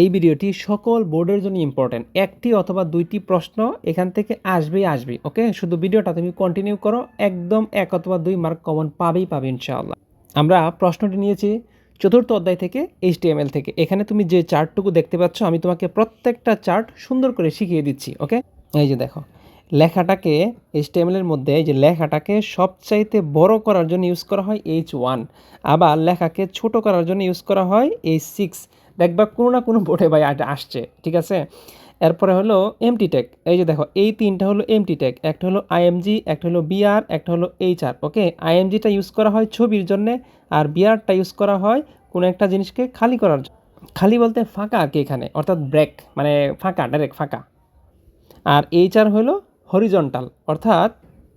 এই ভিডিওটি সকল বোর্ডের জন্য ইম্পর্টেন্ট একটি অথবা দুইটি প্রশ্ন এখান থেকে আসবেই আসবে ওকে শুধু ভিডিওটা তুমি কন্টিনিউ করো, একদম এক অথবা দুই মার্ক কমন পাবেই পাবে ইনশাআল্লাহ। আমরা প্রশ্নটি নিয়েছি চতুর্থ অধ্যায় থেকে এইচটিএমএল থেকে। এখানে তুমি যে চার্টটুকু দেখতে পাচ্ছ, আমি তোমাকে প্রত্যেকটা চার্ট সুন্দর করে শিখিয়ে দিচ্ছি ওকে এই যে দেখো, লেখাটাকে এইচটিএমএল এর মধ্যে, এই যে লেখাটাকে সবচাইতে বড় করার জন্য ইউজ করা হয় এইচ ওয়ান আবার লেখাকে ছোট করার জন্য ইউজ করা হয় এইচ সিক্স দেখবা কোনো না কোনো বোর্ডে ভাই আসছে, ঠিক আছে? এরপরে হলো এমটি টেক এই যে দেখো, এই তিনটা হলো এমটি টেক একটা হলো আইএমজি একটা হলো বিআর একটা হলো এইচআর ওকে আইএমজিটা ইউজ করা হয় ছবির জন্যে আর বিআরটা ইউজ করা হয় কোনো একটা জিনিসকে খালি করার জন্য। খালি বলতে ফাঁকা আর কি এখানে, অর্থাৎ ব্রেক মানে ফাঁকা ডাইরেক্ট ফাঁকা। আর এইচআর হলো হরিজন্টাল অর্থাৎ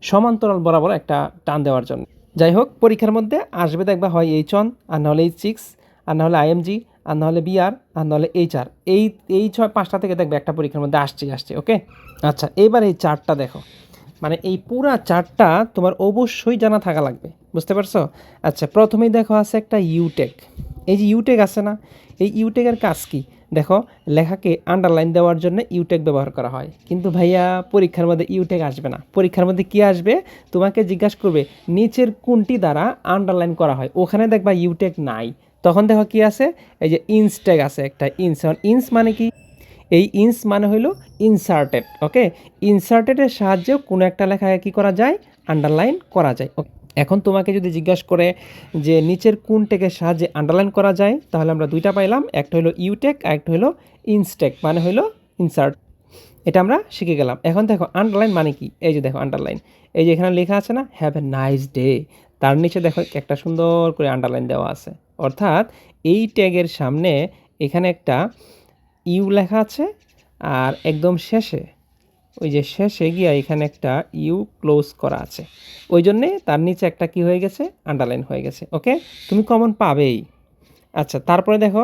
সমান্তরাল বরাবর একটা টান দেওয়ার জন্য। যাই হোক, পরীক্ষার মধ্যে আসবে দেখবা হয় এইচ ওয়ান আর নাহলে এইচ সিক্স আর নাহলে আইএমজি আর নাহলে বিআর আর আর নাহলে এইচ আর এই এই ছয়, পাঁচটা থেকে দেখবে একটা পরীক্ষার মধ্যে আসছে আসছে ওকে আচ্ছা এবার এই চারটা দেখো। মানে এই পুরা চারটা তোমার অবশ্যই জানা থাকা লাগবে, বুঝতে পারছ? আচ্ছা প্রথমেই দেখো আছে একটা ইউটেক এই যে ইউটেক আছে না, এই ইউটেকের কাজ কি? দেখো, লেখাকে আন্ডারলাইন দেওয়ার জন্য ইউটেক ব্যবহার করা হয়। কিন্তু ভাইয়া, পরীক্ষার মধ্যে ইউটেক আসবে না। পরীক্ষার মধ্যে কি আসবে? তোমাকে জিজ্ঞাসা করবে, নিচের কোনটি দ্বারা আন্ডারলাইন করা হয়? ওখানে দেখবা ইউটেক নাই। তখন দেখো কি আছে? এই যে ইন্সট্যাগ আছে একটা ইন্স ইন্স মানে কি? এই ইন্স মানে হইল ইনসার্টেড ওকে ইনসার্টেডের সাহায্যেও কোনো একটা লেখায় কি করা যায়? আন্ডারলাইন করা যায়, Okay? এখন তোমাকে যদি জিজ্ঞাসা করে যে নিচের কোন টেকের সাহায্যে আন্ডারলাইন করা যায়, তাহলে আমরা দুইটা পাইলাম, একটা হলো ইউটেক আর একটা হলো ইনস্টেক মানে হলো ইনসার্ট এটা আমরা শিখে গেলাম। এখন দেখো আন্ডারলাইন মানে কি? এই যে দেখো আন্ডারলাইন এই যে এখানে লেখা আছে না হ্যাভ এ নাইস ডে তার নিচে দেখো একটা সুন্দর করে আন্ডারলাইন দেওয়া আছে। অর্থাৎ এই ট্যাগের সামনে এখানে একটা ইউ লেখা আছে আর একদম শেষে, ওই যে শেষে গিয়া এখানে একটা ইউ ক্লোজ করা আছে। ওই জন্যে তার নিচে একটা কি হয়ে গেছে? আন্ডারলাইন হয়ে গেছে, ওকে? তুমি কমন পাবেই। আচ্ছা তারপরে দেখো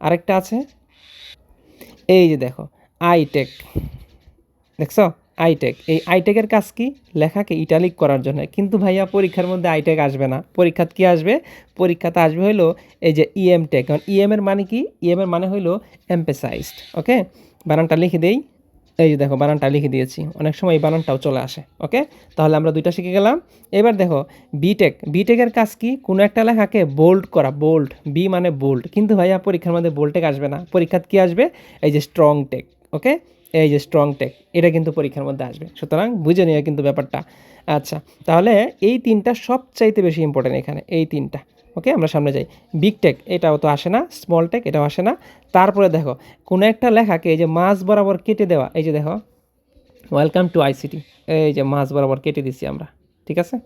আরেকটা আছে। এই যে দেখো আইটেক দেখছ? আইটেক এই আইটেকের কাজ কি? লেখাকে ইটালিক করার জন্য। কিন্তু ভাইয়া, পরীক্ষার মধ্যে আইটেক আসবে না। পরীক্ষাত কি আসবে? পরীক্ষাতে আসবে হইল এই যে ইএম টেক কারণ ইএম এর মানে কি? ইএম এর মানে হইল এম্পেসাইজড ওকে বানানটা লিখে দেই। এই যে দেখো, বানানটা লিখে দিয়েছি। অনেক সময় এই বানানটাও চলে আসে ওকে তাহলে আমরা দুইটা শিখে গেলাম। এবার দেখো বিটেক বিটেকের কাজ কি? কোনো একটা লেখাকে বোল্ড করা বোল্ড বি মানে বোল্ড কিন্তু ভাইয়া, পরীক্ষার মধ্যে বোল্টেক আসবে না। পরীক্ষাত কি আসবে? এই যে স্ট্রং টেক ওকে এই যে স্ট্রং টেক এটা কিন্তু পরীক্ষার মধ্যে আসবে। সুতরাং বুঝে নিও কিন্তু ব্যাপারটা। আচ্ছা তাহলে এই তিনটা সবচাইতে বেশি ইম্পর্টেন্ট এখানে, এই তিনটা। ওকে আমরা সামনে যাই। বিগ টেক এটাও তো আসে না। স্মল টেক এটাও আসে না। তারপরে দেখো, কোনো একটা লেখাকে এই যে মাছ বরাবর কেটে দেওয়া, এই যে দেখো ওয়েলকাম টু আইসিটি এই যে মাছ বরাবর কেটে দিছি আমরা, ঠিক আছে?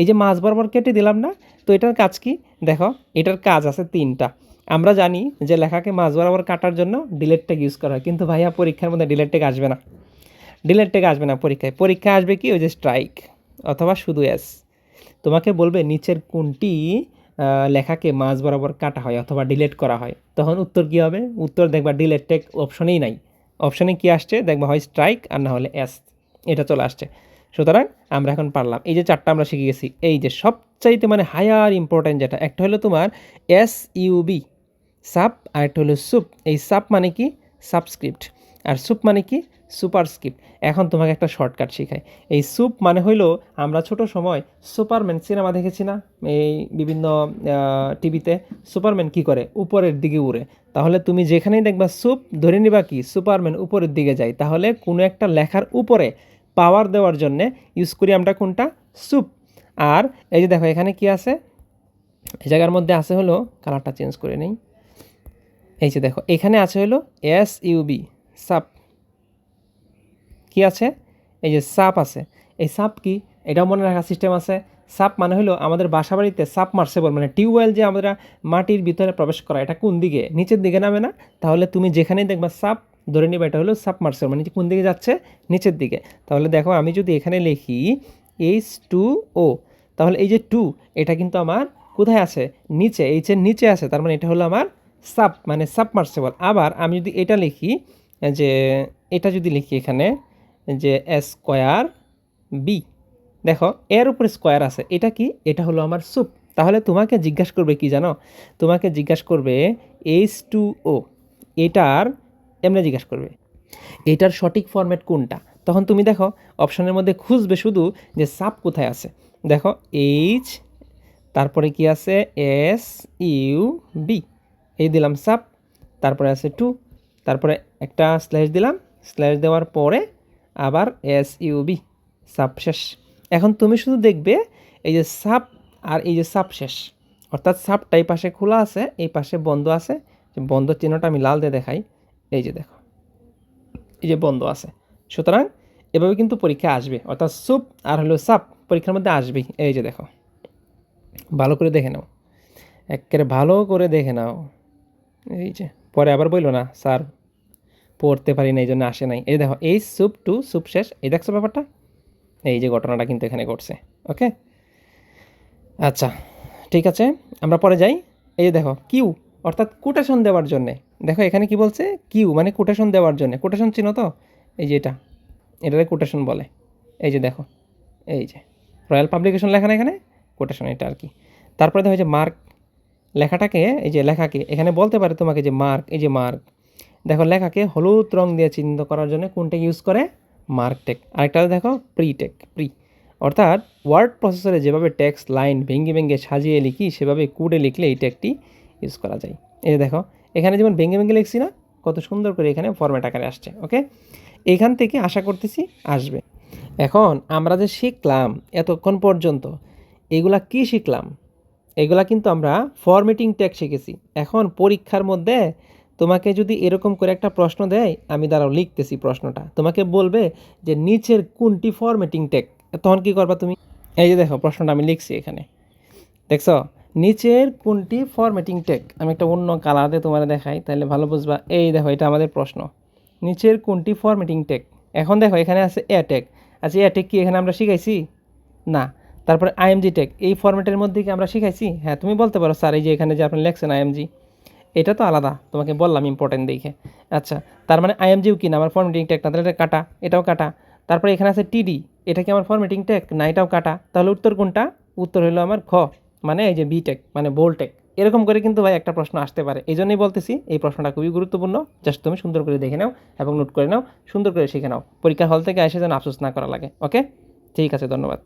এই যে মাছ বরাবর কেটে দিলাম না, তো এটার কাজ কি? দেখো, এটার কাজ আছে তিনটা। আমরা জানি যে লেখাকে মাছ বরাবর কাটার জন্য ডিলেট টেক ইউজ করা হয়। কিন্তু ভাইয়া পরীক্ষার মধ্যে ডিলেট টেক আসবে না। ডিলেট টেক আসবে না পরীক্ষায়। পরীক্ষা আসবে কি? ওই যে স্ট্রাইক অথবা শুধু এস তোমাকে বলবে নিচের কোনটি লেখাকে মাঝ বরাবর কাটা হয় অথবা ডিলেট করা হয়। তখন উত্তর কী হবে? উত্তর দেখবা ডিলেট টেক অপশনেই নাই। অপশনে কি আসছে? দেখবা হয় স্ট্রাইক আর না হলে এস এটা চলে আসছে। সুতরাং আমরা এখন পারলাম। এই যে চারটা আমরা শিখে গেছি। এই যে সবচাইতে মানে হায়ার ইম্পর্ট্যান্ট যেটা, একটা হলো তোমার এস ইউবি সাপ আর একটা হলো সুপ। এই সাব মানে কি? সাবস্ক্রিপ্ট। আর সুপ মানে কি? সুপারস্ক্রিপ্ট। এখন তোমাকে একটা শর্টকাট শেখাই। এই সুপ মানে হইল, আমরা ছোট সময় সুপারম্যান সিনেমা দেখেছি না? এই বিভিন্ন টিভিতে সুপারম্যান কি করে? উপরের দিকে উড়ে। তাহলে তুমি যেখানেই দেখবা সুপ, ধরে নিবা কি? সুপারম্যান উপরের দিকে যায়। তাহলে কোনো একটা লেখার উপরে পাওয়ার দেওয়ার জন্যে ইউজ করি আমরা কোনটা? সুপ। আর এই যে দেখো, এখানে কি আছে? এই জায়গার মধ্যে আছে হলো কালারটা চেঞ্জ করে নেই। এই যে দেখো, এখানে আছে হলো এস ইউবি সাপ। কি আছে? এই যে সাপ আছে। এই সাপ কি? এটাও মনে রাখার সিস্টেম আছে। সাপ মানে হলো আমাদের বাসা বাড়িতে সাপ মার্সেবল মানে টিউবওয়েল যে আমরা মাটির ভিতরে প্রবেশ করা, এটা কোন দিকে? নিচের দিকে নামে না? তাহলে তুমি যেখানেই দেখবা সাপ, ধরে নিবে এটা হলো সাপ মার্সেবল মানে কোন দিকে যাচ্ছে? নিচের দিকে। তাহলে দেখো, আমি যদি এখানে লিখি এইচ টু ও তাহলে এই যে টু এটা কিন্তু আমার কোথায় আছে? নিচে এইচের নিচে আছে, তার মানে এটা হলো আমার সাব মানে সাবমার্সেবল। আবার আমি যদি এটা লিখি, যে এটা যদি লিখি এখানে, যে স্কোয়ার বি। দেখো, এর উপরে স্কোয়ার আছে। এটা কি? এটা হলো আমার সুপ। তাহলে তোমাকে জিজ্ঞাসা করবে কি জানো? তোমাকে জিজ্ঞাসা করবে এইচ টু ও। এটার, এমনি জিজ্ঞেস করবে। এটার সঠিক ফরম্যাট কোনটা? তখন তুমি দেখো অপশনের মধ্যে খুঁজবে শুধু যে সাপ কোথায় আছে। দেখো, এইচ, তারপরে কি আছে? S U B. এই দিলাম সাব, তারপরে আছে টু তারপরে একটা স্ল্যাশ দিলাম স্ল্যাশ দেওয়ার পরে আবার এস ইউ বি সাব শেষ। এখন তুমি শুধু দেখবে এই যে সাব আর এই যে সাব শেষ। অর্থাৎ সাবটা এই পাশে খোলা আছে, এই পাশে বন্ধ আছে। বন্ধ চিহ্নটা আমি লাল দিয়ে দেখাই, এই যে দেখো, এই যে বন্ধ আছে। সুতরাং এভাবে কিন্তু পরীক্ষা আসবে। অর্থাৎ সুপ আর হলো সাপ পরীক্ষার মধ্যে আসবেই। এই যে দেখো, ভালো করে দেখে নাও। একেবারে ভালো করে দেখে নাও। এই যে, পরে আবার বলল না, স্যার, পড়তে পারি না এই জন্য আসে নাই। এই দেখো, এই সুপ টু সুপ শেষ। এই দেখছ ব্যাপারটা? এই যে ঘটনাটা কিন্তু এখানে ঘটছে, ওকে? আচ্ছা ঠিক আছে, আমরা পরে যাই। এই যে দেখো, কিউ, অর্থাৎ কোটেশন দেওয়ার জন্যে। দেখো, এখানে কি বলছে? কিউ মানে কোটেশন দেওয়ার জন্য। কোটেশন চিনো তো? এই যে এটা এটারে কোটেশন বলে। এই যে দেখো, এই যে রয়্যাল পাবলিকেশন লেখা না এখানে? কোটেশন এটা আর কি। তারপরে দেখো যে মার্ক লেখাটাকে, এই যে লেখাকে, এখানে বলতে পারে তোমাকে যে মার্ক এই যে মার্ক দেখো, লেখাকে হলুদ রং দিয়ে চিহ্নিত করার জন্য কোনটা ইউজ করে? মার্ক টেক আরেকটা দেখো প্রি টেক প্রি অর্থাৎ ওয়ার্ড প্রসেসরে যেভাবে টেক্সট লাইন ভেঙ্গে ভেঙ্গে সাজিয়ে লিখি, সেভাবে কুডে লিখলে এই টেকটি ইউজ করা যায়। এই যে দেখো, এখানে যেমন ভেঙ্গে ভেঙ্গে লিখছি না, কত সুন্দর করে এখানে ফরম্যাট আকারে আসছে ওকে এখান থেকে আশা করতেছি আসবে। এখন আমরা যে শিখলাম, এতক্ষণ পর্যন্ত, এগুলা কি শিখলাম? এগুলা কিন্তু আমরা ফরমেটিং ট্যাগ শিখেছি। এখন পরীক্ষার মধ্যে তোমাকে যদি এরকম করে একটা প্রশ্ন দেয়, আমি দাঁড়াও লিখতেছি প্রশ্নটা। তোমাকে বলবে যে নিচের কোনটি ফরমেটিং ট্যাগ তখন কি করবা তুমি? এই যে দেখো, প্রশ্নটা আমি লিখছি এখানে। দেখছ? নিচের কোনটি ফরমেটিং ট্যাগ আমি একটা অন্য কালার দিয়ে তোমার দেখাই তাহলে ভালো বুঝবা। এই দেখো, এটা আমাদের প্রশ্ন। নিচের কোনটি ফরমেটিং ট্যাগ এখন দেখো, এখানে আছে ট্যাগ আচ্ছা ট্যাগ কি এখানে আমরা শিখাইছি? না। তারপরে আইএমজি টেক এই ফরম্যাটের মধ্যে কি আমরা শিখাইছি? হ্যাঁ তুমি বলতে পারো স্যার, এই যে এখানে যে আপনি লেখছেন আইএমজি এটা তো আলাদা, তোমাকে বললাম ইম্পর্টেন্ট দেখে। আচ্ছা তার মানে আইএমজিও কি না? আমার ফরম্যাটিং টেক না, তাহলে এটা কাটা, এটাও কাটা। তারপরে এখানে আছে টিডি এটা কি আমার ফরম্যাটিং টেক না, এটাও কাটা। তাহলে উত্তর কোনটা? উত্তর হলো আমার খ মানে এই যে বি টেক মানে বোল টেক এরকম করে কিন্তু ভাই একটা প্রশ্ন আসতে পারে। এই জন্যই বলতেছি, এই প্রশ্নটা খুবই গুরুত্বপূর্ণ। জাস্ট তুমি সুন্দর করে দেখে নাও এবং নোট করে নাও, সুন্দর করে শিখে নাও। পরীক্ষার হল থেকে এসে যেন আফসোস না করা লাগে ওকে ঠিক আছে, ধন্যবাদ।